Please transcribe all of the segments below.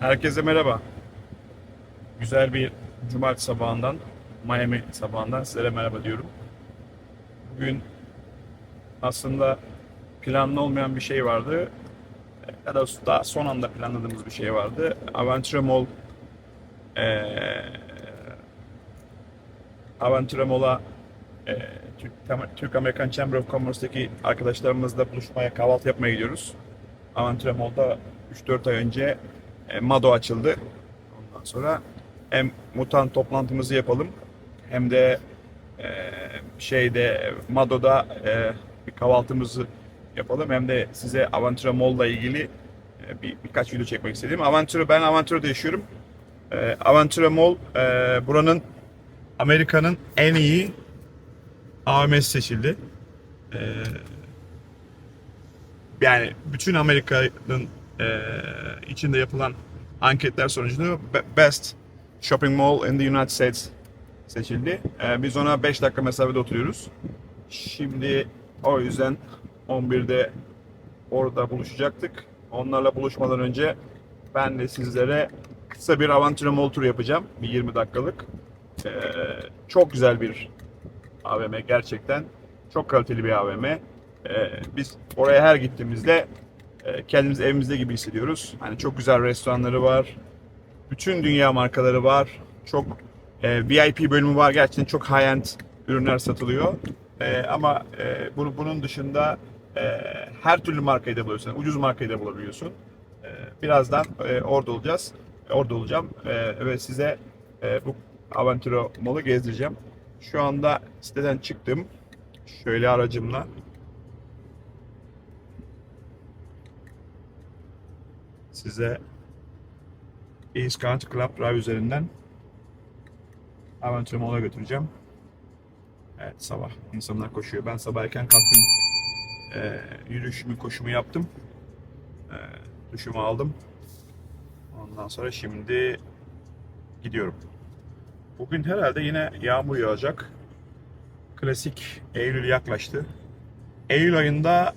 Herkese merhaba. Güzel bir cumartesi sabahından, Miami sabahından sizlere merhaba diyorum. Bugün aslında planlı olmayan bir şey vardı. Ya da daha son anda planladığımız bir şey vardı. Aventura Mall eee Aventura Mall'a eee, Türk, Türk American Chamber of Commerce'daki arkadaşlarımızla buluşmaya, kahvaltı yapmaya gidiyoruz. Aventura Mall'da 3-4 ay önce e, Mado açıldı. Ondan sonra hem mutant toplantımızı yapalım hem de e, şeyde Mado'da e, bir kahvaltımızı yapalım hem de size Aventura Mall'la ilgili e, bir, birkaç video çekmek istedim. Aventura ben Aventura'da yaşıyorum. E, Aventura Mall e, buranın Amerika'nın en iyi AVM'si seçildi. E, yani bütün Amerika'nın e, içinde yapılan anketler sonucunda be- Best Shopping Mall in the United States seçildi. E, biz ona 5 dakika mesafede oturuyoruz. Şimdi o yüzden 11'de orada buluşacaktık. Onlarla buluşmadan önce ben de sizlere kısa bir Aventura Mall turu yapacağım. Bir 20 dakikalık. E, çok güzel bir AVM gerçekten. Çok kaliteli bir AVM. Ee, biz oraya her gittiğimizde kendimizi evimizde gibi hissediyoruz. Hani çok güzel restoranları var. Bütün dünya markaları var. Çok e, VIP bölümü var. Gerçekten çok high-end ürünler satılıyor. E, ama e, bunu, bunun dışında e, her türlü markayı da bulabiliyorsun. Ucuz markayı da bulabiliyorsun. E, birazdan e, orada olacağız. Orada olacağım e, ve size e, bu Aventura Mall'ı gezdireceğim. Şu anda siteden çıktım. Şöyle aracımla. Size East County Club Drive üzerinden Aventura Mall'a götüreceğim. Evet sabah insanlar koşuyor. Ben sabah erken kalktım. Ee, yürüyüşümü, koşumu yaptım. Ee, duşumu aldım. Ondan sonra şimdi gidiyorum. Bugün herhalde yine yağmur yağacak. Klasik Eylül yaklaştı. Eylül ayında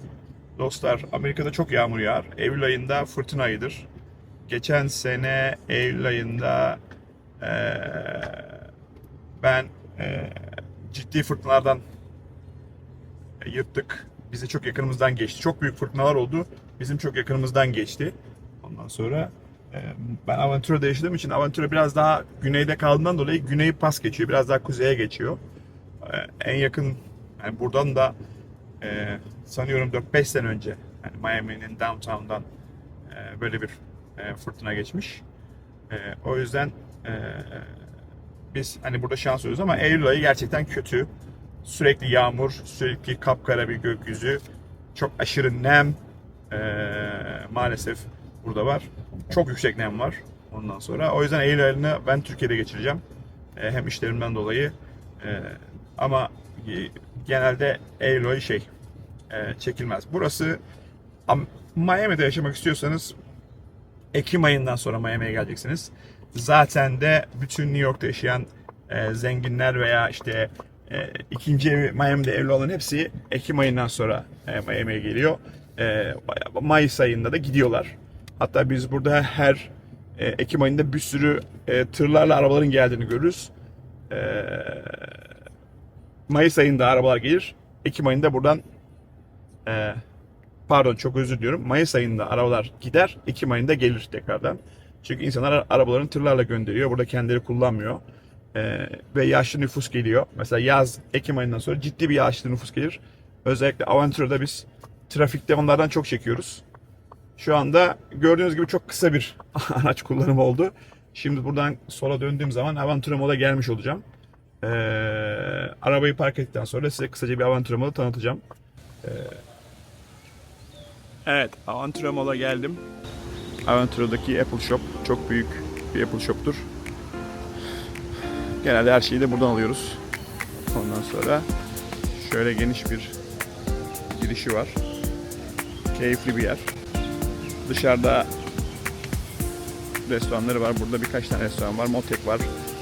dostlar Amerika'da çok yağmur yağar. Eylül ayında fırtına ayıdır. Geçen sene Eylül ayında eee, ben eee, ciddi fırtınalardan yırttık. Bize çok yakınımızdan geçti. Çok büyük fırtınalar oldu. Bizim çok yakınımızdan geçti. Ondan sonra e, ben Aventura'da yaşadığım için Aventura biraz daha güneyde kaldığından dolayı güneyi pas geçiyor. Biraz daha kuzeye geçiyor. E, En yakın yani buradan da e, sanıyorum 4-5 sene önce yani Miami'nin downtown'dan e, böyle bir e, fırtına geçmiş. E, o yüzden e, biz hani burada şanslıyız ama Eylül ayı gerçekten kötü. Sürekli yağmur, sürekli kapkara bir gökyüzü, çok aşırı nem e, maalesef burada var. Çok yüksek nem var ondan sonra. O yüzden Eylül ayını ben Türkiye'de geçireceğim. E, hem işlerimden dolayı e, ama e, genelde Eylül ayı şey e, çekilmez. Burası Am- Miami'de yaşamak istiyorsanız Ekim ayından sonra Miami'ye geleceksiniz. Zaten de bütün New York'ta yaşayan e, zenginler veya işte e, ikinci evi Miami'de evli olan hepsi Ekim ayından sonra e, Miami'ye geliyor. E, Mayıs ayında da gidiyorlar. Hatta biz burada her e, Ekim ayında bir sürü e, tırlarla arabaların geldiğini görürüz. E, Mayıs ayında arabalar gelir. Ekim ayında buradan e, pardon çok özür diliyorum. Mayıs ayında arabalar gider, Ekim ayında gelir tekrardan. Çünkü insanlar arabalarını tırlarla gönderiyor. Burada kendileri kullanmıyor. Ee, ve yaşlı nüfus geliyor. Mesela yaz, Ekim ayından sonra ciddi bir yaşlı nüfus gelir. Özellikle Aventura'da biz trafikte onlardan çok çekiyoruz. Şu anda gördüğünüz gibi çok kısa bir araç kullanımı oldu. Şimdi buradan sola döndüğüm zaman Aventura Mall'a gelmiş olacağım. Ee, arabayı park ettikten sonra size kısaca bir Aventura Mall'ı tanıtacağım. Evet, Aventura Mall'a geldim. Aventura'daki Apple Shop çok büyük bir Apple Shop'tur. Genelde her şeyi de buradan alıyoruz. Ondan sonra şöyle geniş bir girişi var. Keyifli bir yer. Dışarıda restoranları var. Burada birkaç tane restoran var. Motek var.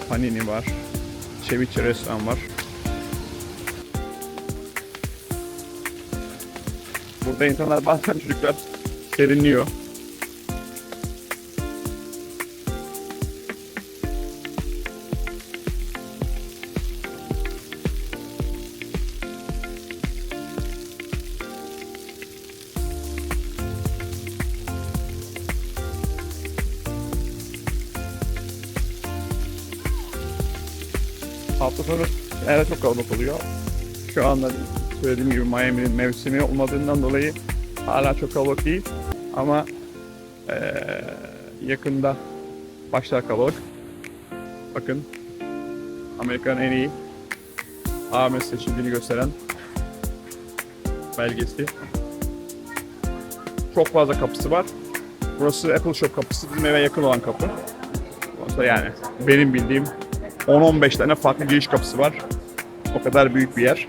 Panini var. Ceviche restoran var. Burada insanlar bazen çocuklar serinliyor. Hafta sonu evet çok kalabalık oluyor. Şu anda söylediğim gibi Miami'nin mevsimi olmadığından dolayı hala çok kalabalık değil. Ama eee, yakında başlar kalabalık. Bakın Amerika'nın en iyi AVM seçildiğini gösteren belgesi. Çok fazla kapısı var. Burası Apple Shop kapısı. Bizim eve yakın olan kapı. Oysa yani benim bildiğim 10-15 tane farklı giriş kapısı var. O kadar büyük bir yer.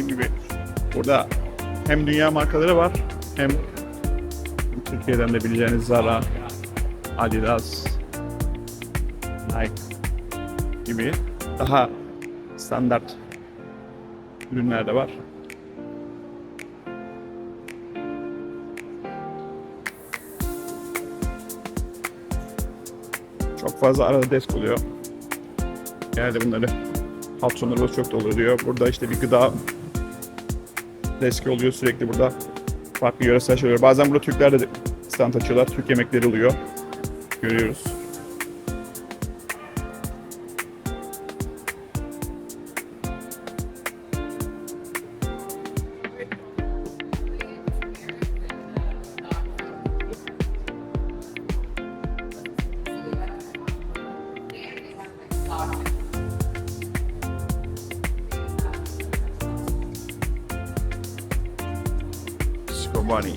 Dediğim gibi burada hem dünya markaları var hem Türkiye'den de bileceğiniz Zara, Adidas, Nike gibi daha standart ürünler de var. Çok fazla arada desk oluyor. Genelde bunları hafta sonları çok dolu oluyor. Burada işte bir gıda deski oluyor sürekli burada. Farklı yöresel şeyler. Bazen burada Türkler de stand açıyorlar. Türk yemekleri oluyor. Görüyoruz. Scobani.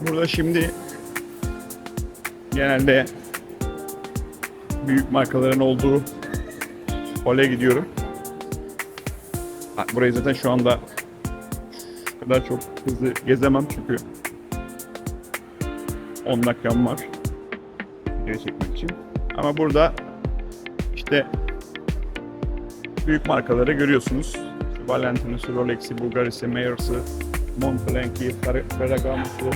Burada şimdi genelde büyük markaların olduğu hole gidiyorum. Burayı zaten şu anda şu kadar çok hızlı gezemem çünkü 10 dakikam var video çekmek için. Ama burada işte büyük markaları görüyorsunuz. Şu Valentino'su, Rolex'i, Bulgaris'i, Mayers'ı, Montblanc'i, Fer- Ferragamo'su.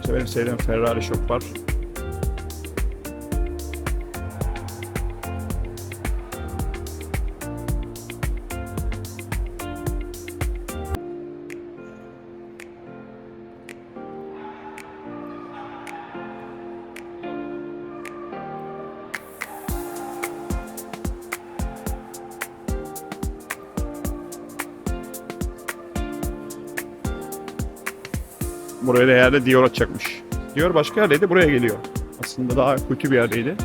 İşte benim sevdiğim Ferrari Shop var. Buraya da yerde Dior açacakmış. Dior başka yerdeydi, buraya geliyor. Aslında daha kötü bir yerdeydi.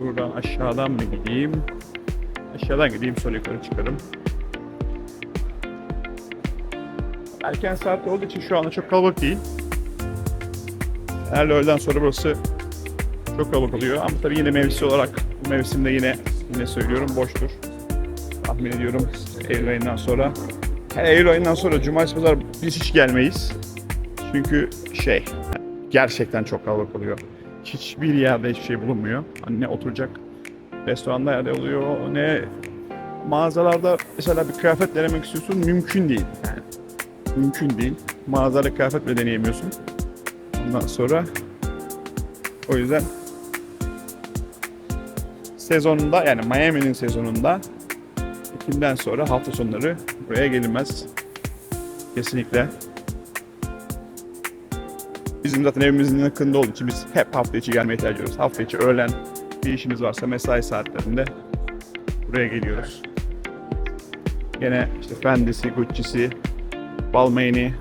Buradan aşağıdan mı gideyim? Aşağıdan gideyim sonra yukarı çıkarım. Erken saatte olduğu için şu anda çok kalabalık değil. Eğer öğleden sonra burası çok kalabalık oluyor ama tabii yine mevsim olarak bu mevsimde yine yine söylüyorum boştur. Tahmin ediyorum Eylül ayından sonra. Her Eylül ayından sonra Cumartesi Pazar biz hiç gelmeyiz. Çünkü şey gerçekten çok kalabalık oluyor. Hiçbir yerde hiçbir şey bulunmuyor. Hani ne oturacak restoranda yerde oluyor ne mağazalarda mesela bir kıyafet denemek istiyorsun mümkün değil. Yani mümkün değil. Mağazada kıyafet bile deneyemiyorsun. Ondan sonra o yüzden sezonunda yani Miami'nin sezonunda Ekim'den sonra hafta sonları buraya gelinmez. Kesinlikle. Bizim zaten evimizin yakında olduğu için biz hep hafta içi gelmeyi tercih ediyoruz. Hafta içi öğlen bir işimiz varsa mesai saatlerinde buraya geliyoruz. Gene işte Fendi'si, Gucci'si, Balmain'i,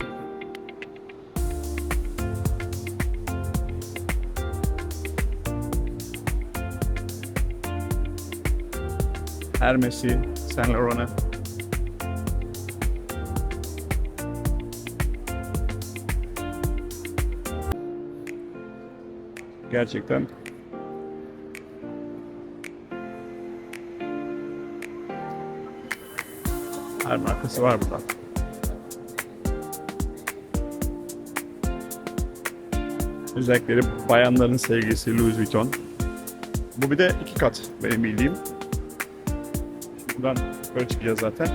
Hermes'i, Saint Laurent'ı. Gerçekten her markası var burada. Özellikleri bayanların sevgisi Louis Vuitton. Bu bir de iki kat benim bildiğim. Buradan yukarı çıkacağız zaten.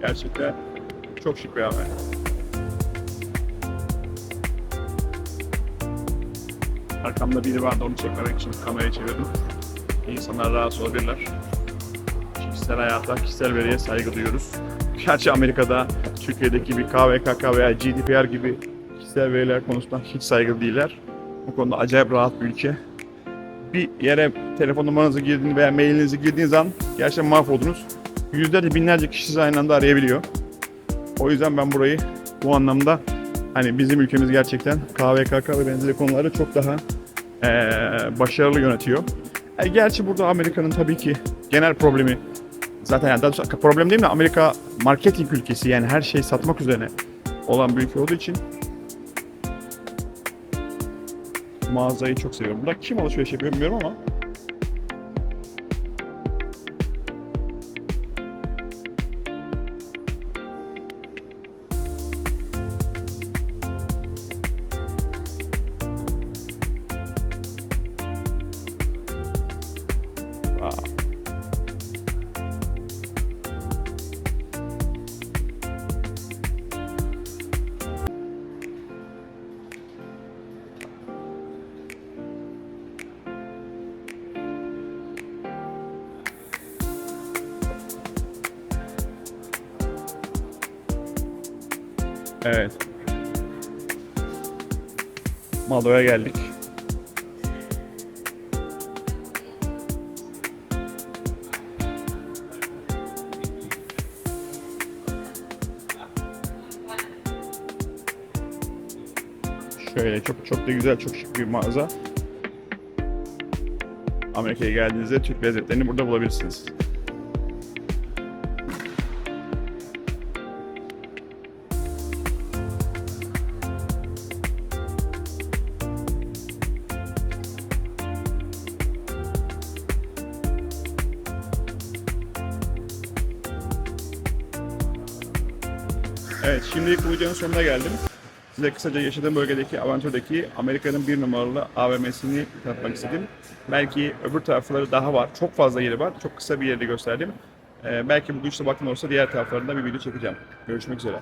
Gerçekten çok şık bir AVM. Arkamda biri vardı onu çekmemek için kamerayı çevirdim. İnsanlar rahatsız olabilirler. Kişisel hayata, kişisel veriye saygı duyuyoruz. Gerçi Amerika'da, Türkiye'deki bir KVKK veya GDPR gibi kişisel veriler konusunda hiç saygılı değiller. Bu konuda acayip rahat bir ülke. Bir yere telefon numaranızı girdiğiniz veya mailinizi girdiğiniz an gerçekten mahvoldunuz. Yüzlerce binlerce kişi aynı anda arayabiliyor. O yüzden ben burayı bu anlamda hani bizim ülkemiz gerçekten KVKK ve benzeri konuları çok daha eee, başarılı yönetiyor. E, gerçi burada Amerika'nın tabii ki genel problemi zaten yani daha doğrusu problem değil mi? Amerika marketing ülkesi yani her şeyi satmak üzerine olan bir ülke olduğu için mağazayı çok seviyorum. Burada kim alışveriş yapıyor bilmiyorum ama Evet. Mado'ya geldik. Şöyle çok çok da güzel, çok şık bir mağaza. Amerika'ya geldiğinizde Türk lezzetlerini burada bulabilirsiniz. Evet, şimdilik videonun sonuna geldim. Size kısaca yaşadığım bölgedeki Aventure'daki Amerika'nın bir numaralı AVM'sini tanıtmak istedim. Belki öbür tarafları daha var. Çok fazla yeri var. Çok kısa bir yerde gösterdim. Ee, belki bugün işte vaktim olursa diğer taraflarında bir video çekeceğim. Görüşmek üzere.